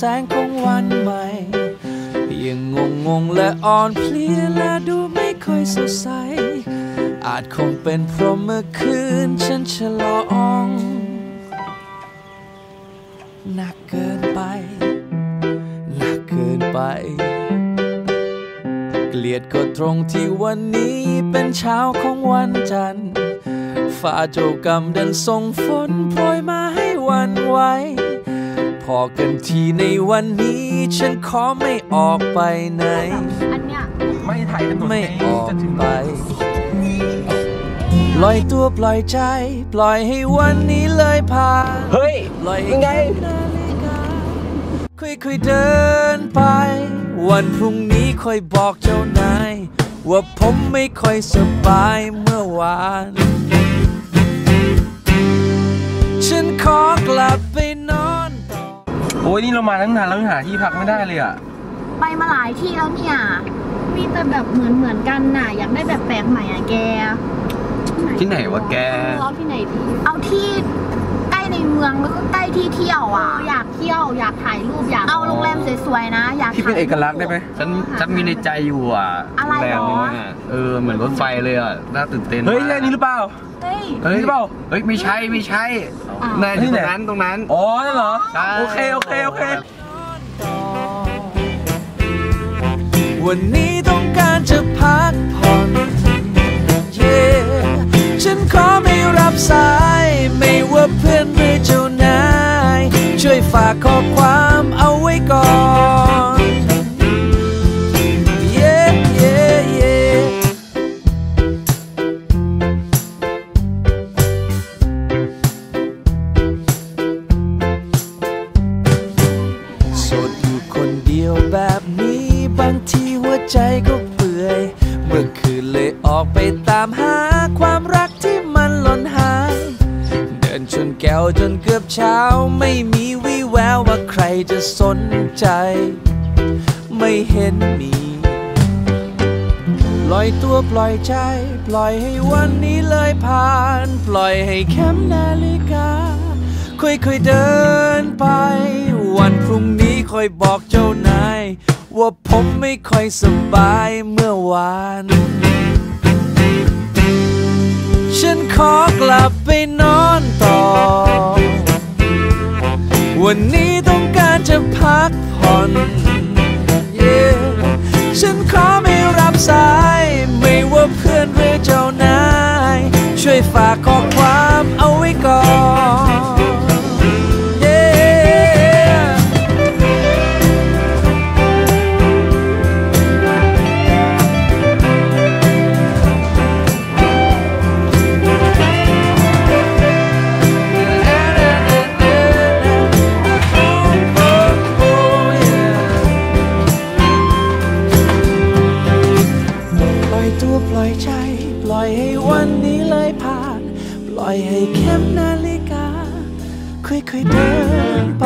แสงของวันใหม่ ยังงงงงและอ่อนเพลียและดูไม่ค่อยสดใส อาจคงเป็นเพราะเมื่อคืนฉันฉลองหนักเกินไปหนักเกินไป เกลียดก็ตรงที่วันนี้เป็นเช้าของวันจันทร์ฟ้าโจกรรมดันส่งฝนโปรยมาให้วันไหว อกันทีในวันนี้ ฉันขอไม่ออกไปไหน อันเนี้ยไม่ถ่ายถนนไม่ออกจะถึงไป ปล่อยตัวปล่อยใจ ปล่อยให้วันนี้เลยผ่านเฮ้ยปล่อยให้ยังไงแค่นาฬิกาค่อยๆเดินไป วันพรุ่งนี้ค่อยบอกเจ้านาย ว่าผมไม่ค่อยสบายเมื่อวาน ฉันขอกลับไปนอนต่อโอ้ยนี่เรามาตั้งนานแล้วยังหาที่พักไม่ได้เลยอะ ไปมาหลายที่แล้วเนี่ย มีแต่แบบเหมือนเหมือนกันน่ะ อยากได้แบบแปลกใหม่อะแกที่ไหนวะแก เอาที่ไหนดี เอาที่ ใกล้ในเมืองแล้วก็ใกล้ที่เที่ยวอะ อยากเที่ยวอยากถ่ายรูปอยากเอาโรงแรมสวยๆนะ อยากที่เป็นถ่ายเอกลักษณ์ได้ไหมฉันฉันมีในใจอยู่อะอะไรโงแรมหรอนึงอะเออเหมือนรถไฟเลยอะน่าตื่นเต้นเฮ้ยมากใช่นี่หรือเปล่าเฮ้ยเฮ้ยนี่หรือเปล่าเฮ้ยไม่ใช่ไม่ใช่อ้าวน่าที่ที่ไหตนรงนั้นตรงนั้นอ๋อนั่นเหรอใช่โอเคโอเคโอเควันนี้ต้องการจะพักผ่อน yeah ฉันขอไม่รับสาย ขอความเอาไว้ก่อน yeah yeah yeah โสดอยู่คนเดียวแบบนี้ บางทีหัวใจก็ ใจ ไม่เห็นมี ปล่อยตัวปล่อยใจ ปล่อยให้วันนี้เลยผ่าน ปล่อยให้แคมนาฬิกา ค่อยๆเดินไป วันพรุ่งนี้ค่อยบอกเจ้านาย ว่าผมไม่ค่อยสบายเมื่อวานฉันขอกลับไปนอนต่อ วันนี้ ช่ เข็มนาฬิกา ค่อยๆเดินไป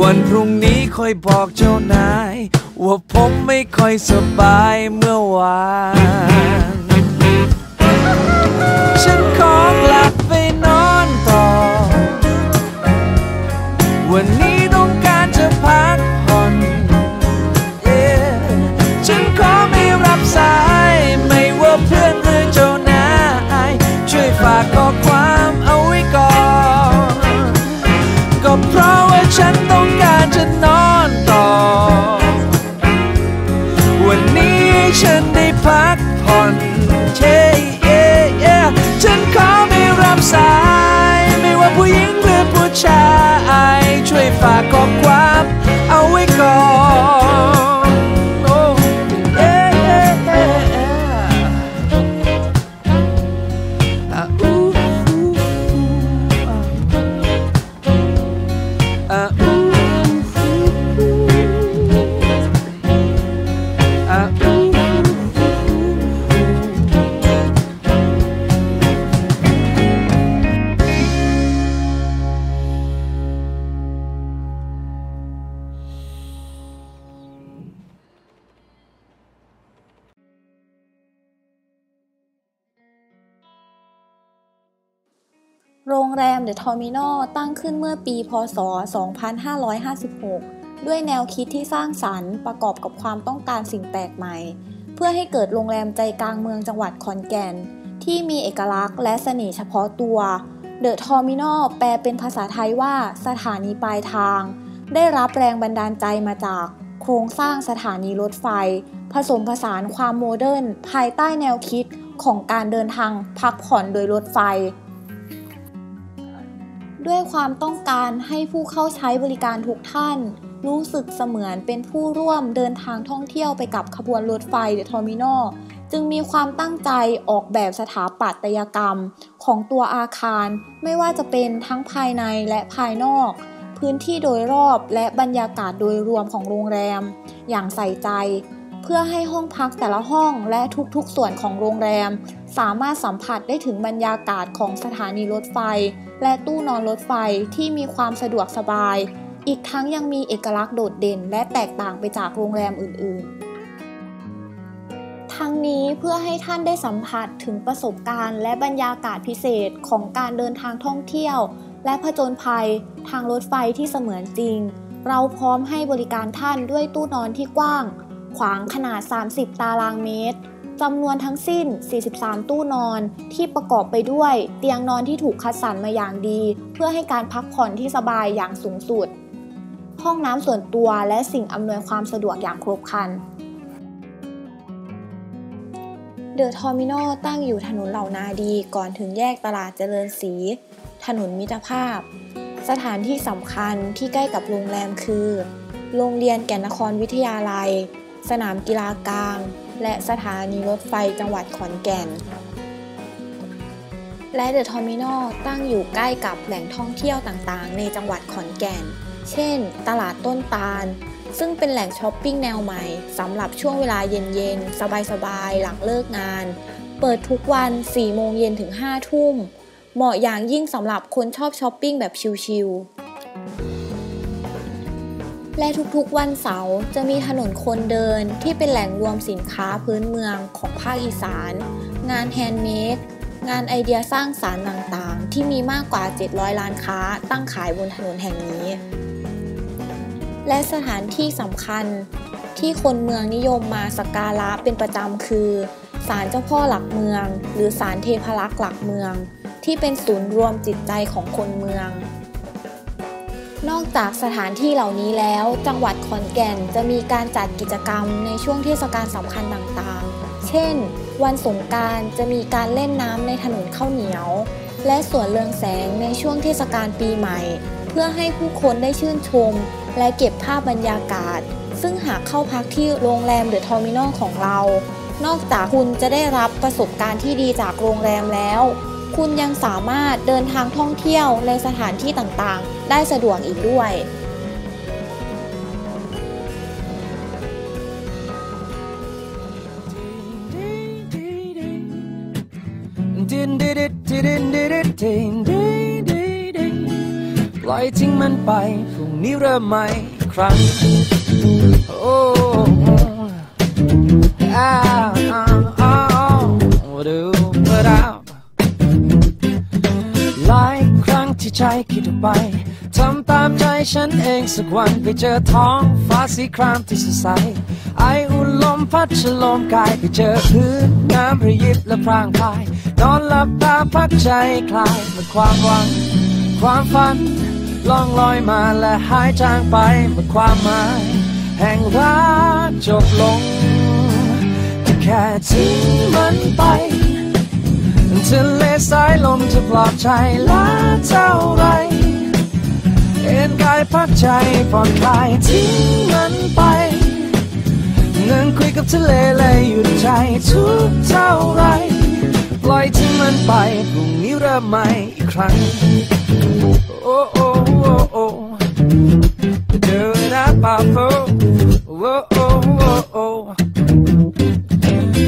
วันพรุ่งนี้ค่อยบอกเจ้านาย ว่าผมไม่ค่อยสบายเมื่อวาน ฉันขอ โรงแรมเดอะทอร์มินอลตั้งขึ้นเมื่อปี พศ 2556 ด้วยแนวคิดที่สร้างสรรค์ประกอบกับความต้องการสิ่งแปลกใหม่ เพื่อให้เกิดโรงแรมใจกลางเมืองจังหวัดขอนแก่น ที่มีเอกลักษณ์และเสน่ห์เฉพาะตัวเดอะทอร์มินอลแปลเป็นภาษาไทยว่าสถานีปลายทาง ได้รับแรงบันดาลใจมาจากโครงสร้างสถานีรถไฟ ผสมผสานความโมเดิร์นภายใต้แนวคิดของการเดินทางพักผ่อนโดยรถไฟ ด้วยความต้องการให้ผู้เข้าใช้บริการทุกท่าน รู้สึกเสมือนเป็นผู้ร่วมเดินทางท่องเที่ยวไปกับขบวนรถไฟเดอะทอร์มินอลจึงมีความตั้งใจออกแบบสถาปัตยกรรมของตัวอาคาร ไม่ว่าจะเป็นทั้งภายในและภายนอก พื้นที่โดยรอบและบรรยากาศโดยรวมของโรงแรม อย่างใส่ใจ เพื่อให้ห้องพักแต่ละห้องและทุกๆส่วนของโรงแรม สามารถสัมผัสได้ถึงบรรยากาศของสถานีรถไฟ และตู้นอนรถไฟที่มีความสะดวกสบาย อีกทั้งยังมีเอกลักษณ์โดดเด่น และแตกต่างไปจากโรงแรมอื่น ๆทั้งนี้เพื่อให้ท่านได้สัมผัสถึงประสบการณ์และบรรยากาศพิเศษของการเดินทางท่องเที่ยว และผจญภัยทางรถไฟที่เสมือนจริง เราพร้อมให้บริการท่านด้วยตู้นอนที่กว้าง ขวางขนาด 30 ตารางเมตร จำนวนทั้งสิ้น 43 ตู้นอนที่ประกอบไปด้วย เตียงนอนที่ถูกคัดสรรมาอย่างดี เพื่อให้การพักผ่อนที่สบายอย่างสูงสุด ห้องน้ำส่วนตัวและสิ่งอำนวยความสะดวกอย่างครบครันเดอะทอมินอลตั้งอยู่ถนนเหล่านาดีก่อนถึงแยกตลาดเจริญศรีถนนมิตรภาพ สถานที่สำคัญที่ใกล้กับโรงแรมคือ โรงเรียนแก่นนครวิทยาลัย สนามกีฬากลาง และสถานีรถไฟจังหวัดขอนแก่น และเดอะทอมินอลตั้งอยู่ใกล้กับแหล่งท่องเที่ยวต่างๆ ในจังหวัดขอนแก่น เช่น ตลาดต้นตาล ซึ่งเป็นแหล่งช้อปปิ้งแนวใหม่สำหรับช่วงเวลาเย็นๆ สบายๆ หลังเลิกงาน เปิดทุกวัน 4 โมงเย็นถึง 5 ทุ่ม เหมาะอย่างยิ่งสำหรับคนชอบช้อปปิ้งแบบชิลๆ และทุกๆวันเสาร์จะมีถนนคนเดินที่เป็นแหล่งรวมสินค้าพื้นเมืองของภาคอีสาน งานแฮนด์เมดงานไอเดียสร้างสารรค์ต่างๆ ที่มีมากกว่า 700ล้านค้าตั้งขายบนถนนแห่งนี้ และสถานที่สำคัญที่คนเมืองนิยมมาสักการะเป็นประจำคือศาลเจ้าพ่อหลักเมือง หรือศาลเทพรักษ์หลักเมือง ที่เป็นศูนย์รวมจิตใจของคนเมือง นอกจากสถานที่เหล่านี้แล้ว จังหวัดขอนแก่นจะมีการจัดกิจกรรมในช่วงเทศกาลสำคัญต่างๆ เช่น วันสงกรารจะมีการเล่นน้ำในถนนข้าวเหนียว และสวนเรืองแสงในช่วงเทศกาลปีใหม่ เพื่อให้ผู้คนได้ชื่นชม และเก็บภาพบรรยากาศ ซึ่งหากเข้าพักที่โรงแรมเดอะทอมินอลของเรา นอกจากคุณจะได้รับประสบการณ์ที่ดีจากโรงแรมแล้ว คุณยังสามารถเดินทางท่องเที่ยวในสถานที่ต่างๆ ได้สะดวกอีกด้วย ปล่อยทิ้งมันไปพรุ่งนี้เริ่มใหม่ครั้ง โอ้อ้ เองสักวันไปเจอท้องฟ้าสีครามที่สดใส ไออุ่นลมพัดฉลมกายไปเจอพื้นน้ำระยิบและพรางพาย นอนหลับตาพักใจคลายเมื่อความหวัง ความฝันล่องลอยมาและหายจางไปเมื่อความหมาย แห่งรักจบลงจะแค่ทิ้งมันไปทะเลสายลมจะปลอบใจล้าเท่าไร เอ็นกายพักใจผ่อนคลายทิ้งมันไป นั่งคุยกับทะเลเลยหยุดใจทุกเท่าไรปล่อยทิ้งมันไปพรุ่งนี้เริ่มใหม่อีกครั้ง โอ้โอ้โอ้โอ้เดินหน้าป่าโฟโอ้โอ้โอ้โอ้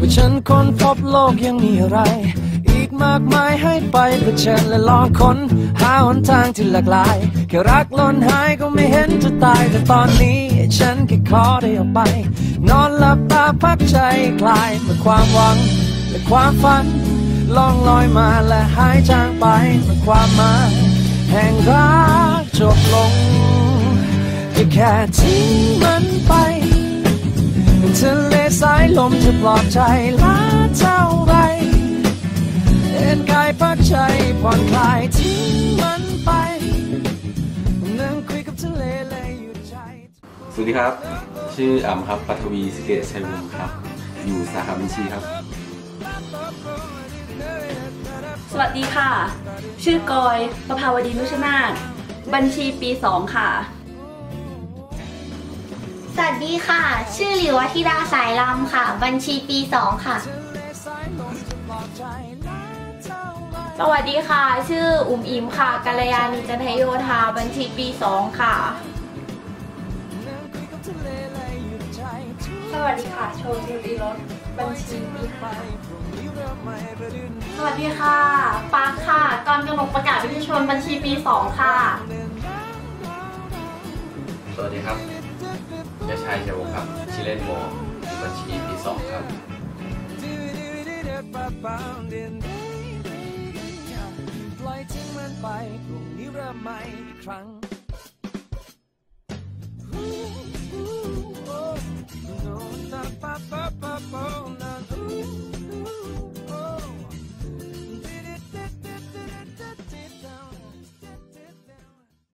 ว่าฉันค้นพบโลกยังมีอะไร มากมายให้ไปเพื่อเชิญและลองค้นหาหนทางที่หลากหลาย แค่รักล้นหายก็ไม่เห็นจะตาย แต่ตอนนี้ฉันแค่ขอได้ออกไป นอนหลับตาพักใจคลายเมื่อความหวัง และความฝันล่องลอยมาและหายจางไปเมื่อความหมายแห่งรักจบลงก็แค่ทิ้งมันไปทะเลสายลมจะปลอบใจลาเท่าไร เอ็นกายพักใจผ่อนคลายทิ้งมันไปนั่งคุยกับทะเลเลยหยุดใจสวัสดีครับ ชื่ออ่ำครับปัทวีสเกตชัยวงศ์ครับ อยู่สาขาบัญชีครับ สวัสดีค่ะ ชื่อกอยประภาวดีนุชนาถบัญชีปี2ค่ะ สวัสดีค่ะ ชื่อหลิวธิดาสายลำค่ะ บัญชีปีสองค่ะ สวัสดีค่ะ ชื่ออุ๋มอิมค่ะกัลยาณีจันทโยธาบัญชีปี2ค่ะ สวัสดีค่ะ โชติรีรสบัญชีปีห้าสวัสดีค่ะปาร์คค่ะกรกนกประกาศวิทยชนบัญชีปี2ค่ะ สวัสดีครับยาชายเชยวงศ์ครับชื่อเล่นโมอยู่บัญชีปีสองครับปล่อยทิ้งมัน ไปพรุ่งนี้เริ่มใหม่อีกครั้ง